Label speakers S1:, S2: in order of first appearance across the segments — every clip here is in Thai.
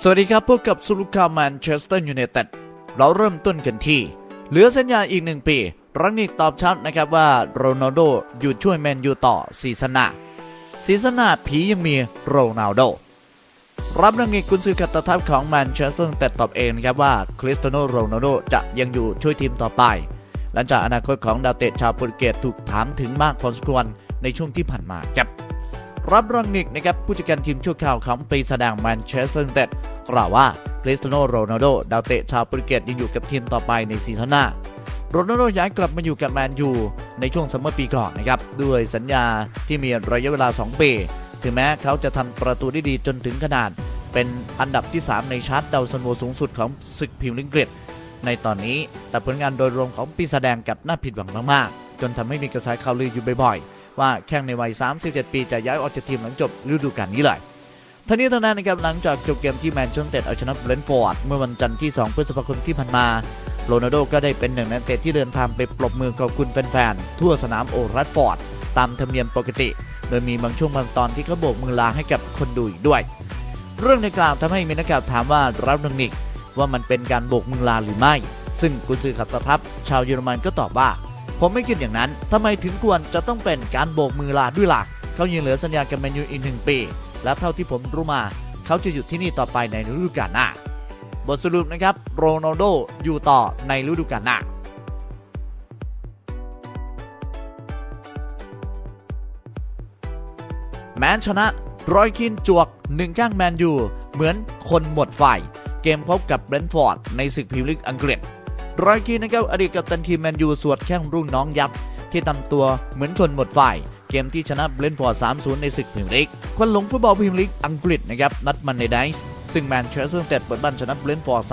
S1: สวัสดีครับ พบกับสุลุคาแมนเชสเตอร์ยูไนเต็ดเราเริ่มต้นกันที่ เหลือสัญญาอีกหนึ่งปี รังนิกตอบชัดนะครับว่าโรนัลโดอยู่ช่วยแมนยูต่อซีซั่นหน้าซีซั่นหน้าผียังมีโรนัลโด รับรังนิกกุนซือกัตตทัพของแมนเชสเตอร์ยูไนเต็ดตอบเองนะครับว่าคริสเตียโนโรนัลโดจะยังอยู่ช่วยทีมต่อไป หลังจากอนาคตของดาวเตะชาวโปรตุเกสถูกถามถึงมากพอสมควรในช่วงที่ผ่านมาครับ รับรังนิกนะครับผู้จัดการทีมชั่วคราวของปีแสดงแมนเชสเตอร์ยูไนเต็ดกล่าวว่าคริสเตียโนโรนัลโดดาวเตะชาวโปรตุเกสยังอยู่กับทีมต่อไปในซีซั่นหน้าโรนัลโดย้ายกลับมาอยู่กับแมนยูในช่วงซัมเมอร์ปีก่อนนะครับด้วยสัญญาที่มีระยะเวลา 2 ปี ถึงแม้เขาจะทำประตูได้ดีจนถึงขนาด เป็นอันดับที่ 3 ในชาร์ตดาวซันโวสูงสุดของศึกพรีเมียร์ลีกอังกฤษในตอนนี้แต่ผลงานโดยรวมของปีแสดงกับน่าผิดหวังมากๆ จนทำให้มีกระแสข่าวลืออยู่บ่อยๆ ว่าแข้งในวัย 37 ปีจะย้ายออกจากทีมหลังจบฤดูกาลนี้เลยทั้งนี้ทั้งนั้นนะครับหลังจากจบเกมที่แมนเชสเตอร์เอาชนะเบรนท์ฟอร์ดเมื่อวันจันทร์ที่ 2 พฤษภาคมที่ผ่านมาโรนัลโดก็ได้เป็นหนึ่งในนักเตะที่เดินทางไปปรบมือขอบคุณแฟนๆทั่วสนามโอรัดฟอร์ดตามธรรมเนียมปกติ โดยมีบางช่วงบางตอนที่เขาโบกมือลาให้กับคนดูอีกด้วย เรื่องในกล่าวทำให้มีนักข่าวถามว่ารับนังนิกว่ามันเป็นการโบกมือลาหรือไม่ ซึ่งกุนซือขับตะทัพชาวเยอรมันก็ตอบว่า ผมไม่คิดอย่างนั้นทำไมถึงควรจะต้องเป็นการโบกมือลาด้วยล่ะเขายังเหลือสัญญากับแมนยูอีกหนึ่งปี และเท่าที่ผมรู้มา เขาจะอยู่ที่นี่ต่อไปในฤดูกาลหน้า บทสรุปนะครับ โรนัลโดอยู่ต่อในฤดูกาลหน้าแมนชนะรอยคินจวกหนึ่งข้างแมนยูเหมือนคนหมดไฟ เกมพบกับเบรนท์ฟอร์ดในศึกพรีเมียร์ลีกอังกฤษ รอยคินนะครับอดีตกัปตันทีมแมนยูสวดแข้งรุ่นน้องยับ ที่ทำตัวเหมือนคนหมดไฟเกมที่ชนะเบรนฟอร์ด 3-0 ในศึกพรีเมียร์ลีกควันหลงฟุตบอลพรีเมียร์ลีกอังกฤษนะครับนัดมันในไดส์ซึ่งแมนเชสเตอร์ยูไนเต็ดเปิดบ้านชนะเบรนฟอร์ด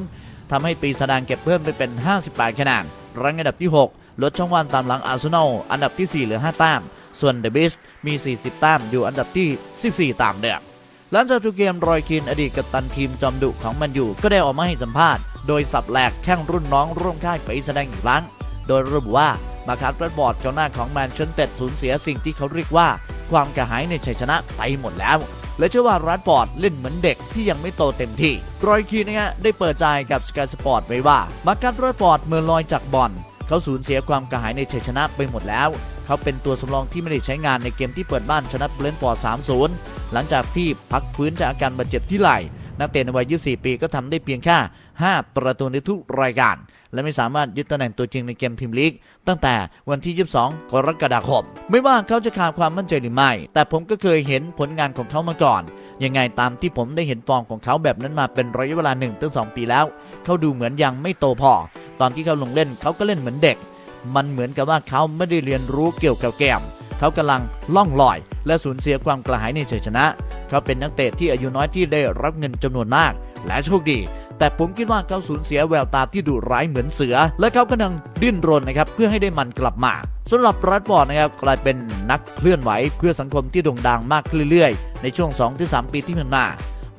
S1: 3-0ทำให้ปีศาจเก็บเพิ่มไปเป็น 58 คะแนนรังอันดับที่ 6 ลดช่องว่างตามหลังอาร์เซนอลอันดับที่ 4 เหลือ 5 แต้ม ส่วนเดอะบิสมี 40 แต้มอยู่อันดับที่ 14 ตามเดิมหลังจากจบเกมรอยคินอดีตกัปตันทีมจอมดุของแมนยูก็ได้ออกมาให้สัมภาษณ์ โดยสับแหลกแข้งรุ่นน้องร่วมค่ายไปแสดงอีกครั้ง โดยระบุว่ามาคาร์ดบอร์ดกองหน้าของแมนเชสเตอร์สูญเสียสิ่งที่เขาเรียกว่า ความกระหายในชัยชนะไปหมดแล้ว และเชื่อว่ารัดฟอร์ดเล่นเหมือนเด็กที่ยังไม่โตเต็มที่รอยคีนะฮะได้เปิดใจกับสกายสปอร์ตไว้ว่ามาร์คัสรัดฟอร์ดเมื่อลอยจากบอลเขาสูญเสียความกระหายในชัยชนะไปหมดแล้ว เขาเป็นตัวสำรองที่ไม่ได้ใช้งานในเกมที่เปิดบ้านชนะเบรนท์ฟอร์ด 3-0 หลังจากที่พักฟื้นจากอาการบาดเจ็บที่ไหล่ นักเตะในวัย 24 ปีก็ทำได้เพียงแค่5ประตูในทุกรายการ และไม่สามารถยึดตำแหน่งตัวจริงในเกมพรีเมียร์ลีก ตั้งแต่วันที่ 22 กรกฎาคม ไม่ว่าเขาจะขาดความมั่นใจหรือไม่ แต่ผมก็เคยเห็นผลงานของเขามาก่อน ยังไงตามที่ผมได้เห็นฟอร์มของเขาแบบนั้นมาเป็นระยะเวลา1ถึง2ปีแล้ว เขาดูเหมือนยังไม่โตพอ ตอนที่เขาลงเล่นเขาก็เล่นเหมือนเด็ก มันเหมือนกับว่าเขาไม่ได้เรียนรู้เกี่ยวกับเกม เขากำลังล่องลอย และสูญเสียความกระหายในชัยชนะ เขาเป็นนักเตะที่อายุน้อยที่ได้รับเงินจำนวนมาก และโชคดี แต่ผมคิดว่าเขาสูญเสียแววตาที่ดุร้ายเหมือนเสือ และเขากำลังดิ้นรนนะครับเพื่อให้ได้มันกลับมาสำหรับรัดบอร์ดนะครับกลายเป็นนักเคลื่อนไหวเพื่อสังคมที่โด่งดังมากขึ้นเรื่อยๆ ในช่วง 2-3 ปีที่ผ่านมา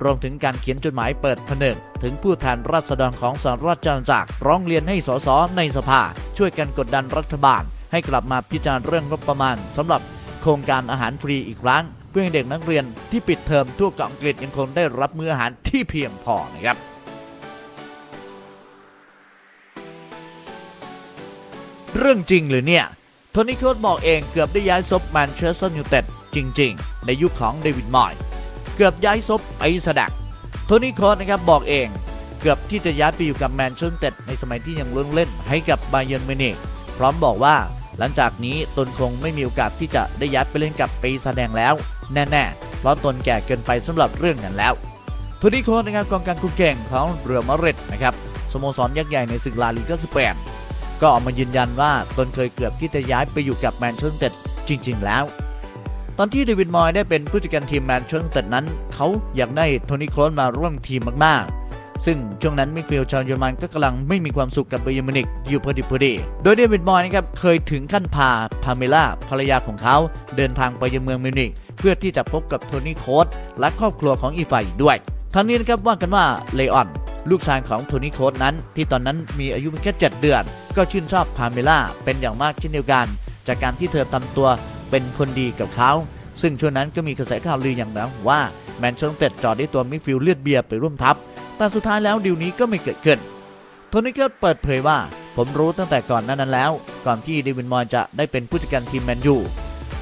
S1: รวมถึงการเขียนจดหมายเปิดผนึก ถึงผู้แทนราษฎรของสหราชอาณาจักรร้องเรียนให้สสในสภา ช่วยกันกดดันรัฐบาล ให้กลับมาพิจารณาเรื่องงบประมาณสำหรับโครงการอาหารฟรีอีกครั้ง เพื่อให้เด็กนักเรียนที่ปิดเทอมทั่วเกาะอังกฤษยังคงได้รับมื้ออาหารที่เพียงพอนะครับเรื่องจริงหรือเนี่ย โทนี่โครสบอกเองเกือบได้ย้ายซบแมนเชสเตอร์ยูไนเต็ดจริง ๆ ในยุคของเดวิดมอยส์เกือบย้ายซบไปสดักโทนี่โครสนะครับบอกเองเกือบที่จะย้ายไปอยู่กับแมนเชสเตอร์ในสมัยที่ยังเล่นเล่นให้กับบาเยิร์นมิวนิกพร้อมบอกว่า หลังจากนี้ตนคงไม่มีโอกาสที่จะได้ย้ายไปเล่นกับปีแสดงแล้ว แน่ๆ เพราะตนแก่เกินไปสำหรับเรื่องนั้นแล้วโทนี่โครสนะครับกองกลางคู่แข่งของเรือมาดริดนะครับสโมสรยักษ์ใหญ่ในศึกลาลีกาสเปนก็ออกมายืนยันว่าตนเคยเกือบที่จะย้ายไปอยู่กับแมนเชสเตอร์จริง ๆ แล้ว ตอนที่เดวิดมอยได้เป็นผู้จัดการทีมแมนเชสเตอร์นั้น เขาอยากได้โทนี่โครสมาร่วมทีมมากๆ ซึ่งช่วงนั้นมิดฟิลด์ชาวเยอรมันก็กำลังไม่มีความสุขกับเบย์มินิกอยู่พอดีพอดี โดยเดวิดมอยนะครับเคยถึงขั้นพาพาเมล่าภรรยาของเขาเดินทางไปยังเมืองมิวนิกเพื่อที่จะพบกับโทนี่โคสและครอบครัวของอีกฝ่ายด้วยทั้งนี้นะครับว่ากันว่าเลออนลูกชายของโทนี่โคสนั้น ที่ตอนนั้นมีอายุเพียงแค่7เดือน ก็ชื่นชอบพาเมล่าเป็นอย่างมากเช่นเดียวกัน จากการที่เธอทำตัวเป็นคนดีกับเขา ซึ่งช่วงนั้นก็มีกระแสข่าวลืออย่างหนักว่า แมนชสเตอร์จอดด้ตัวมิฟิลเลือดเบียร์ไปร่วมทัพ แต่สุดท้ายแล้วดีลนี้ก็ไม่เกิดขึ้น โทนี่ก็เปิดเผยว่า ผมรู้ตั้งแต่ก่อนนานั้นแล้ว ก่อนที่เดวินมอยจะได้เป็นผู้จัดการทีมแมนยู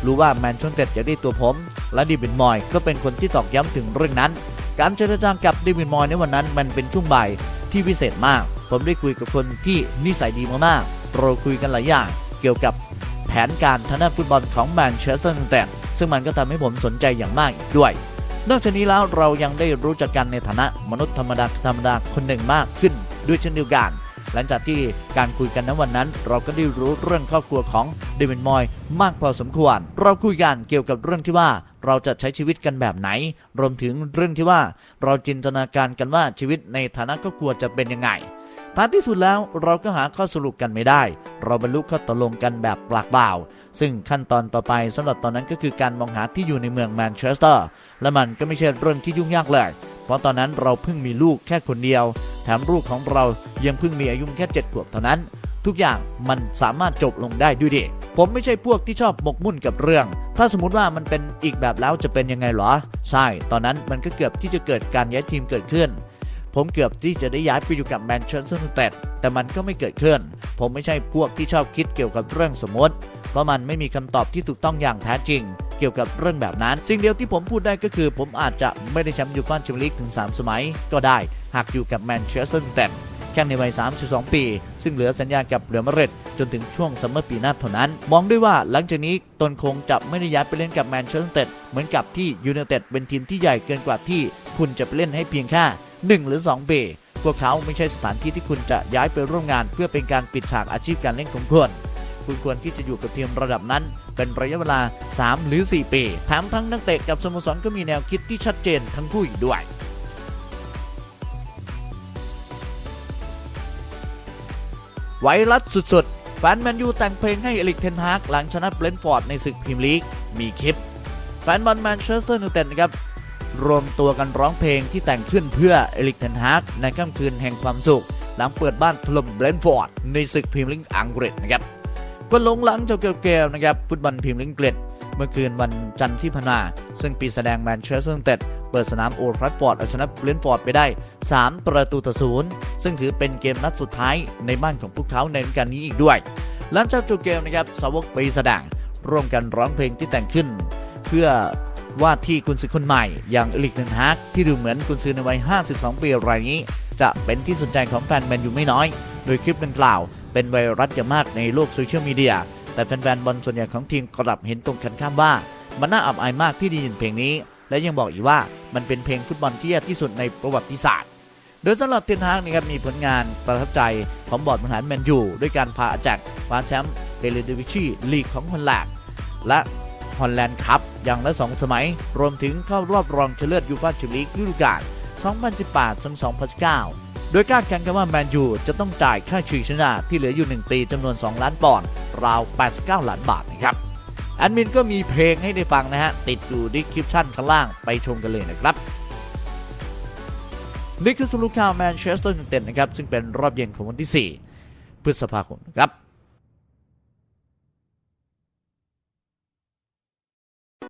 S1: รู้ว่าแมนชสเตอร์จะได้ตัวผม และเดวินมอยก็เป็นคนที่ตอกย้ำถึงเรื่องนั้น การเจรจากับเดวินมอยในวันนั้นมันเป็นช่วงบ่ายที่พิเศษมาก ผมได้คุยกับคนที่นิสัยดีมากๆเราคุยกันหลายอย่างเกี่ยวกับแผนการทางด้านฟุตบอลของแมนเชสเตอร์ยูไนเต็ดซึ่งมันก็ทำให้ผมสนใจอย่างมากอีกด้วย นอกจากนี้แล้วเรายังได้รู้จักกันในฐานะมนุษย์ธรรมดาธรรมดาคนหนึ่งมากขึ้น ด้วยเช่นเดียวกันหลังจากที่การคุยกันในวันนั้น เราก็ได้รู้เรื่องครอบครัวของเดวินมอยมากพอสมควร เราคุยกันเกี่ยวกับเรื่องที่ว่าเราจะใช้ชีวิตกันแบบไหน รวมถึงเรื่องที่ว่าเราจินตนาการกันว่าชีวิตในฐานะครอบครัวจะเป็นยังไงท้ายที่สุดแล้วเราก็หาข้อสรุปกันไม่ได้ เราบรรลุข้อตกลงกันแบบปากเปล่า ซึ่งขั้นตอนต่อไปสำหรับตอนนั้นก็คือการมองหาที่อยู่ในเมืองแมนเชสเตอร์ และมันก็ไม่ใช่เรื่องที่ยุ่งยากเลย เพราะตอนนั้นเราเพิ่งมีลูกแค่คนเดียว แถมลูกของเรายังเพิ่งมีอายุแค่เจ็ดขวบเท่านั้น ทุกอย่างมันสามารถจบลงได้ด้วยดี ผมไม่ใช่พวกที่ชอบหมกมุ่นกับเรื่อง ถ้าสมมติว่ามันเป็นอีกแบบแล้วจะเป็นยังไงหรอ ใช่ ตอนนั้นมันก็เกือบที่จะเกิดการย้ายทีมเกิดขึ้น ผมเกือบที่จะได้ย้ายไปอยู่กับแมนเชสเตอร์ยูไนเต็ดแต่มันก็ไม่เกิดขึ้น ผมไม่ใช่พวกที่ชอบคิดเกี่ยวกับเรื่องสมมติ เพราะมันไม่มีคำตอบที่ถูกต้องอย่างแท้จริง เกี่ยวกับเรื่องแบบนั้น สิ่งเดียวที่ผมพูดได้ก็คือ ผมอาจจะไม่ได้แชมป์ยูฟ่าแชมเปี้ยนลีกถึง 3 สมัยก็ได้ หากอยู่กับแมนเชสเตอร์ยูไนเต็ดแข่ในวัย 32 ปี ซึ่งเหลือสัญญากับเรอัลมาดริดจนถึงช่วงซัมเมอร์ปีหน้าเท่านั้น มองด้วยว่าหลังจากนี้ตนคงจะไม่ได้ย้ายไปเล่นกับแมนเชสเตอร์ยูไนเต็ดเหมือนกับที่ยูไนเต็ดเป็นทีมที่ใหญ่เกินกว่าที่คุณจะไปเล่นให้เพียงแค่1หรือ2ปีพวกเขาไม่ใช่สถานที่ที่คุณจะย้ายไปร่วมงาน เพื่อเป็นการปิดฉากอาชีพการเล่นของคุณ คุณควรที่จะอยู่กับทีมระดับนั้น เป็นระยะเวลา 3 หรือ 4 ปีแถมทั้งนักเตะกับสโมสรก็มีแนวคิดที่ชัดเจนทั้งคู่อีกด้วยไวรัสสุดๆ แฟนแมนยูแต่งเพลงให้เอลิกเทนฮากหลังชนะเบรนฟอร์ดในศึกพรีเมียร์ลีก มีคลิป แฟนบอลแมนเชสเตอร์ยูไนเต็ดนะครับ รวมตัวกันร้องเพลงที่แต่งขึ้นเพื่อเอลิกเทนฮากในค่ำคืนแห่งความสุข หลังเปิดบ้านถล่มเบรนฟอร์ดในศึกพรีเมียร์ลีกอังกฤษนะครับ ก็ลงหลังเจ้าเกลๆนะครับฟุตบอลพรีเมียร์ลีกอังกฤษเมื่อคืนวันจันทร์ที่ผ่านมาซึ่งปีแสดงแมนเชสเตอร์ยูไนเต็ดเปิดสนามโอลด์แทราฟฟอร์ดเอาชนะเบรนฟอร์ดไปได้ 3 ประตูต่อศูนย์ซึ่งถือเป็นเกมนัดสุดท้ายในบ้านของพวกเขาในฤดูกาลนี้อีกด้วย หลังจากจบเกมนะครับสาวกปีแสดงร่วมกันร้องเพลงที่แต่งขึ้น เพื่อว่าที่กุนซือคนใหม่อย่างเอลิกเนฮากที่ดูเหมือนกุนซือในวัย 52 ปีรายนี้ จะเป็นที่สนใจของแฟนแมนอยู่ไม่น้อย โดยคลิปดังกล่าว เป็นไวรัสอย่างมากในโลกโซเชียลมีเดีย แต่แฟนๆบอลส่วนใหญ่ของทีมกลับเห็นตรงกันข้ามว่า มันน่าอับอายมากที่ได้ยินเพลงนี้ และยังบอกอีกว่ามันเป็นเพลงฟุตบอลที่แย่ที่สุดในประวัติศาสตร์ โดยสำหรับเทนฮากนะครับมีผลงานประทับใจของบอร์ดบริหารแมนยูด้วยการพาอาแจกคว้าแชมป์เอเลดิวิชีลีกของฮอลแลนด์และฮอลแลนด์คัพอย่างละ2สมัย รวมถึงเข้ารอบรองชนะเลิศยูฟ่าแชมเปี้ยนลีกฤดูกาล2018-2019 โดยคาดการณ์กันว่าแมนยูจะต้องจ่ายค่าชีชนะที่เหลืออยู่ 1 ปีจำนวน 2 ล้านปอนด์ราว 89 ล้านบาทนะครับแอดมินก็มีเพลงให้ได้ฟังนะฮะ ติดอยู่ดีคริปชั่นข้างล่างไปชมกันเลยนะครับนี่คือสรุปข่าวแมนเชสเตอร์ยูไนเต็ดนะครับ ซึ่งเป็นรอบเย็นของวันที่ 4 พฤษภาคมครับ